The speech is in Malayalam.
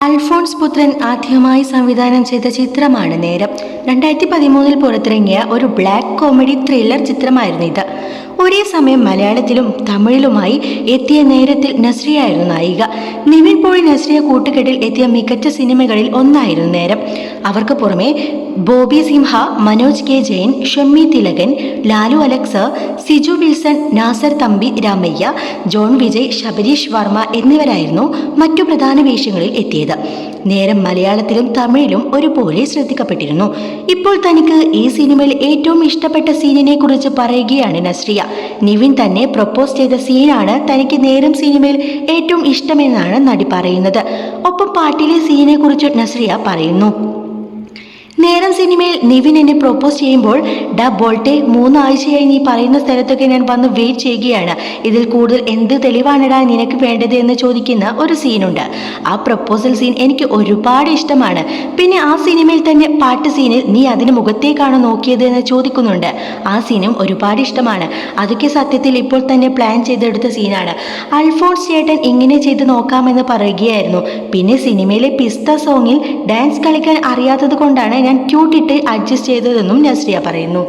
അൽഫോൺസ് പുത്രൻ ആദ്യമായി സംവിധാനം ചെയ്ത ചിത്രമാണ് നേരം. രണ്ടായിരത്തി പതിമൂന്നിൽ പുറത്തിറങ്ങിയ ഒരു ബ്ലാക്ക് കോമഡി ത്രില്ലർ ചിത്രമായിരുന്നു ഇത്. ഒരേ സമയം മലയാളത്തിലും തമിഴിലുമായി എത്തിയ നേരത്തിൽ നസ്രിയായിരുന്നു നായിക. നിവിൻ പോളി നസ്രിയ കൂട്ടുകെട്ടിൽ എത്തിയ മികച്ച സിനിമകളിൽ ഒന്നായിരുന്നു നേരം. അവർക്ക് പുറമെ ബോബി സിംഹ മനോജ് കെ ജെയിൻ ഷമ്മി തിലകൻ ലാലു അലക്സ് സിജു വിൽസൺ നാസർ തമ്പി രാമയ്യ ജോൺ വിജയ് ശബരീഷ് വർമ്മ എന്നിവരായിരുന്നു മറ്റു പ്രധാന വേഷങ്ങളിൽ എത്തിയത്. നേരം മലയാളത്തിലും തമിഴിലും ഒരുപോലെ ശ്രദ്ധിക്കപ്പെട്ടിരുന്നു. ഇപ്പോൾ തനിക്ക് ഈ സിനിമയിൽ ഏറ്റവും ഇഷ്ടപ്പെട്ട സീനിനെ കുറിച്ച് പറയുകയാണ് നസ്രിയ. നിവിൻ തന്നെ പ്രപ്പോസ് ചെയ്ത സീനാണ് തനിക്ക് നേരം സിനിമയിൽ ഏറ്റവും ഇഷ്ടമെന്നാണ് നടി പറയുന്നത്. ഒപ്പം പാട്ടിലെ സീനെ കുറിച്ച് നസ്രിയ പറയുന്നു. നേരം സിനിമയിൽ നിവിൻ എന്നെ പ്രൊപ്പോസ് ചെയ്യുമ്പോൾ ഡ ബോൾട്ടെ മൂന്നാഴ്ചയായി നീ പറയുന്ന സ്ഥലത്തൊക്കെ ഞാൻ വന്ന് വെയിറ്റ് ചെയ്യുകയാണ്. ഇതിൽ കൂടുതൽ എന്ത് തെളിവാണിടാ നിനക്ക് വേണ്ടത്? എന്ന് ചോദിക്കുന്ന ഒരു സീനുണ്ട് ആ പ്രപ്പോസൽ സീൻ എനിക്ക് ഒരുപാട് ഇഷ്ടമാണ്. പിന്നെ ആ സിനിമയിൽ തന്നെ പാട്ട് സീനിൽ നീ അതിന് മുഖത്തേക്കാണോ നോക്കിയത് എന്ന് ചോദിക്കുന്നുണ്ട്. ആ സീനും ഒരുപാട് ഇഷ്ടമാണ്. അതൊക്കെ സത്യത്തിൽ ഇപ്പോൾ തന്നെ പ്ലാൻ ചെയ്തെടുത്ത സീനാണ്. അൽഫോൺസ് ചേട്ടൻ ഇങ്ങനെ ചെയ്ത് നോക്കാമെന്ന് പറയുകയായിരുന്നു. പിന്നെ സിനിമയിലെ പിസ്ത സോങ്ങിൽ ഡാൻസ് കളിക്കാൻ അറിയാത്തത് കൊണ്ടാണ് ഞാൻ ക്യൂട്ടിട്ട് അഡ്ജസ്റ്റ് ചെയ്തതെന്നും നസ്രിയ പറയുന്നു.